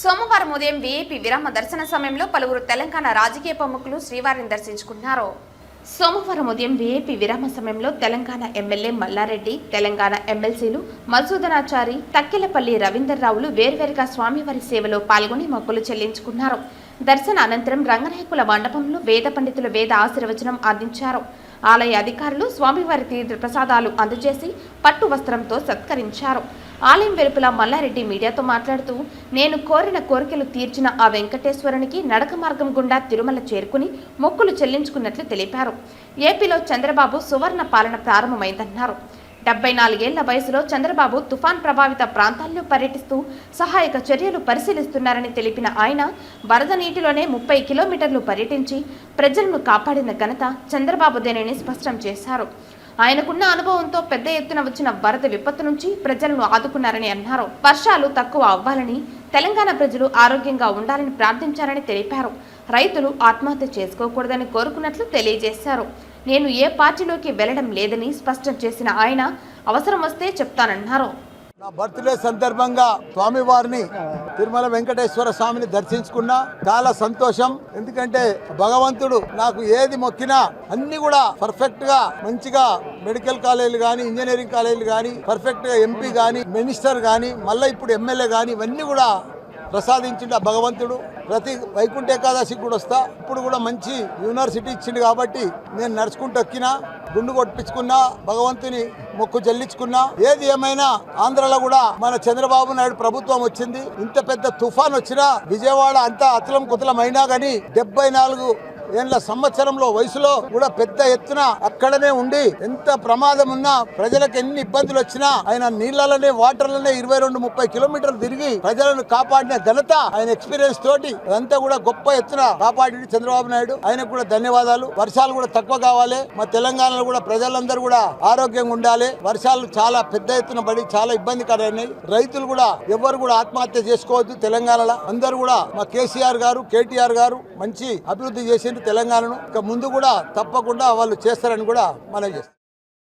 సోమవారం ఉదయం వీఐపీ విరామ దర్శన సమయంలో పలువురు తెలంగాణ రాజకీయ ప్రముఖులు శ్రీవారిని దర్శించుకున్నారు. సోమవారం ఉదయం వీఐపీ విరామ సమయంలో తెలంగాణ ఎమ్మెల్యే మల్లారెడ్డి తెలంగాణ ఎమ్మెల్సీలు మధుసూదనాచారి తక్కెలపల్లి రవీందర్రావులు వేర్వేరుగా స్వామివారి సేవలో పాల్గొని మొక్కులు చెల్లించుకున్నారు. దర్శన అనంతరం రంగనాయకుల మండపంలో వేద పండితులు వేద ఆశీర్వచనం అందించారు. ఆలయ అధికారులు స్వామివారి తీర్థ ప్రసాదాలు అందజేసి పట్టు వస్త్రంతో సత్కరించారు. ఆలయం వెలుపల మల్లారెడ్డి మీడియాతో మాట్లాడుతూ నేను కోరిన కోరికలు తీర్చిన ఆ వెంకటేశ్వరునికి నడక మార్గం గుండా తిరుమల చేరుకుని మొక్కులు చెల్లించుకున్నట్లు తెలిపారు. ఏపీలో చంద్రబాబు సువర్ణ పాలన ప్రారంభమైందన్నారు. డెబ్బై నాలుగేళ్ళ వయసులో చంద్రబాబు తుఫాన్ ప్రభావిత ప్రాంతాల్లో పర్యటిస్తూ సహాయక చర్యలు పరిశీలిస్తున్నారని తెలిపిన ఆయన వరద నీటిలోనే ముప్పై కిలోమీటర్లు పర్యటించి ప్రజలను కాపాడిన ఘనత చంద్రబాబుదేనని స్పష్టం చేశారు. ఆయనకున్న అనుభవంతో పెద్ద ఎత్తున వచ్చిన వరద విపత్తు నుంచి ప్రజలను ఆదుకున్నారని అన్నారు. వర్షాలు తక్కువ అవ్వాలని తెలంగాణ ప్రజలు ఆరోగ్యంగా ఉండాలని ప్రార్థించారని తెలిపారు. రైతులు ఆత్మహత్య చేసుకోకూడదని కోరుకున్నట్లు తెలియజేశారు. నేను ఏ పార్టీలోకి వెళ్ళడం లేదని స్పష్టం చేసిన ఆయన అవసరం వస్తే చెప్తానన్నారు. నా బర్త్డే సందర్భంగా స్వామివారిని తిరుమల వెంకటేశ్వర స్వామిని దర్శించుకున్నా చాలా సంతోషం. ఎందుకంటే భగవంతుడు నాకు ఏది మొక్కినా అన్ని కూడా పర్ఫెక్ట్గా మంచిగా మెడికల్ కాలేజీలు కానీ ఇంజనీరింగ్ కాలేజీలు కానీ పర్ఫెక్ట్గా ఎంపీ కానీ మినిస్టర్ కానీ మళ్ళీ ఇప్పుడు ఎమ్మెల్యే కానీ ఇవన్నీ కూడా ప్రసాదించిండు ఆ భగవంతుడు. ప్రతి వైకుంఠ ఏకాదశికి కూడా వస్తా. ఇప్పుడు కూడా మంచి యూనివర్సిటీ ఇచ్చిండు కాబట్టి నేను నడుచుకుంటూ ఎక్కినా గుండు కొట్టించుకున్నా భగవంతుని మొక్కు చెల్లించుకున్నా ఏది ఏమైనా ఆంధ్రలో కూడా మన చంద్రబాబు నాయుడు ప్రభుత్వం వచ్చింది. ఇంత పెద్ద తుఫాన్ వచ్చినా విజయవాడ అంతా అతలం కుతలం అయినా కానీ డెబ్బై నాలుగు ఏళ్ళ సంవత్సరంలో వయసులో కూడా పెద్ద ఎత్తున అక్కడనే ఉండి ఎంత ప్రమాదం ఉన్నా ప్రజలకు ఎన్ని ఇబ్బందులు వచ్చినా ఆయన నీళ్ళలోనే వాటర్లనే ఇరవై రెండు ముప్పై కిలోమీటర్లు తిరిగి ప్రజలను కాపాడిన ఘనత ఆయన ఎక్స్పీరియన్స్ తోటి అదంతా కూడా గొప్ప ఎత్తున కాపాడి చంద్రబాబు నాయుడు. ఆయనకు కూడా ధన్యవాదాలు. వర్షాలు కూడా తక్కువ కావాలి. మా తెలంగాణలో కూడా ప్రజలందరూ కూడా ఆరోగ్యంగా ఉండాలి. వర్షాలు చాలా పెద్ద ఎత్తున పడి చాలా ఇబ్బందికరమైనాయి. రైతులు కూడా ఎవరు కూడా ఆత్మహత్య చేసుకోవద్దు తెలంగాణలో. అందరూ కూడా మా కేసీఆర్ గారు కేటీఆర్ గారు మంచి అభివృద్ధి చేసిండ్రు. తెలంగాణను ఇక ముందు కూడా తప్పకుండా వాళ్ళు చేస్తారని కూడా మనం చేస్తాం.